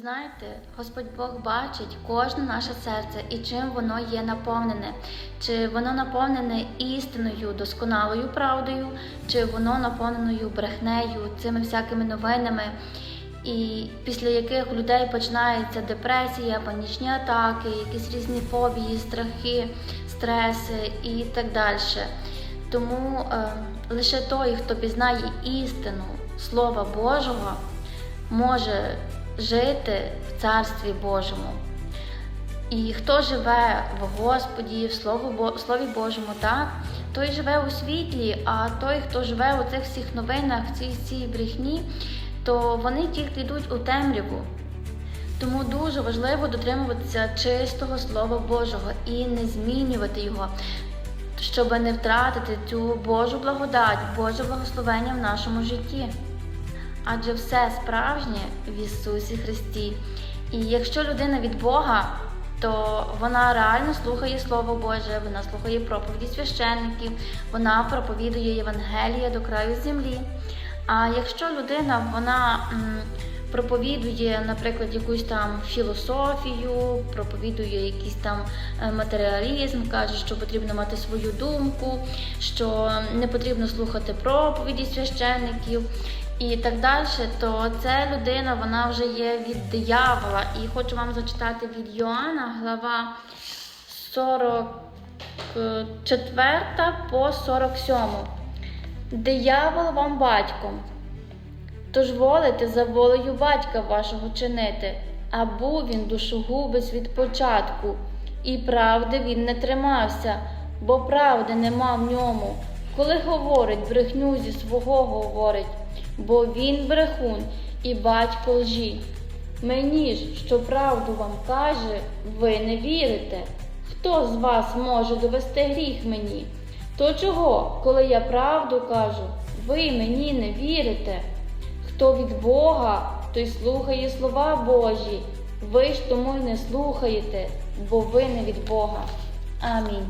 Знаєте, Господь Бог бачить кожне наше серце і чим воно є наповнене, чи воно наповнене істиною, досконалою правдою, чи воно наповненою брехнею, цими всякими новинами, і після яких у людей починається депресія, панічні атаки, якісь різні фобії, страхи, стреси і так далі. Тому е, лише той, хто пізнає істину Слова Божого, може жити в Царстві Божому. І хто живе в Господі, в Слові, Божому, так, той живе у світлі, а той, хто живе у цих всіх новинах, в цій цій брехні, то вони тільки йдуть у темряву. Тому дуже важливо дотримуватися чистого Слова Божого і не змінювати його, щоб не втратити цю Божу благодать, Боже благословення в нашому житті. Адже все справжнє в Ісусі Христі. І якщо людина від Бога, то вона реально слухає Слово Боже, вона слухає проповіді священників, вона проповідує Євангелія до краю землі. А якщо людина вона проповідує, наприклад, якусь там філософію, проповідує якийсь там е, матеріалізм, каже, що потрібно мати свою думку, що не потрібно слухати проповіді священників і так далі, то ця людина вона вже є від диявола. І хочу вам зачитати від Йоанна, глава 44 по 47. Диявол вам батьком. Тож волите за волею батька вашого чинити, а був він душогубець від початку, і правди він не тримався, бо правди нема в ньому. Коли говорить, брехню зі свого говорить, бо він брехун і батько лжі. Мені ж, що правду вам каже, ви не вірите. Хто з вас може довести гріх мені? То чого, коли я правду кажу, ви мені не вірите? Хто від Бога, той слухає слова Божі. Ви ж тому й не слухаєте, бо ви не від Бога. Амінь.